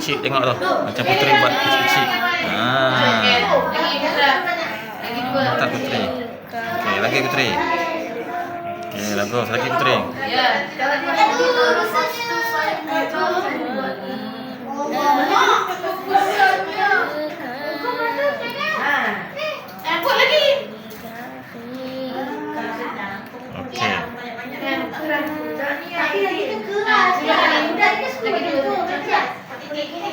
kecil-kecil tengok tu macam puteri buat kecil-kecil ha mata puteri okey lagi puteri okey bagus lagi puteri ya kita lagi Okay, okay.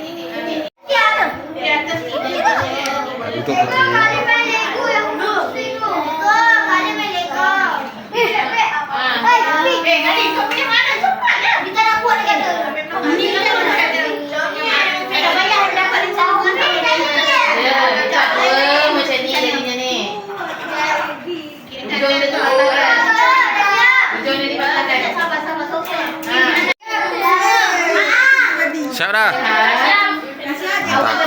Shout out.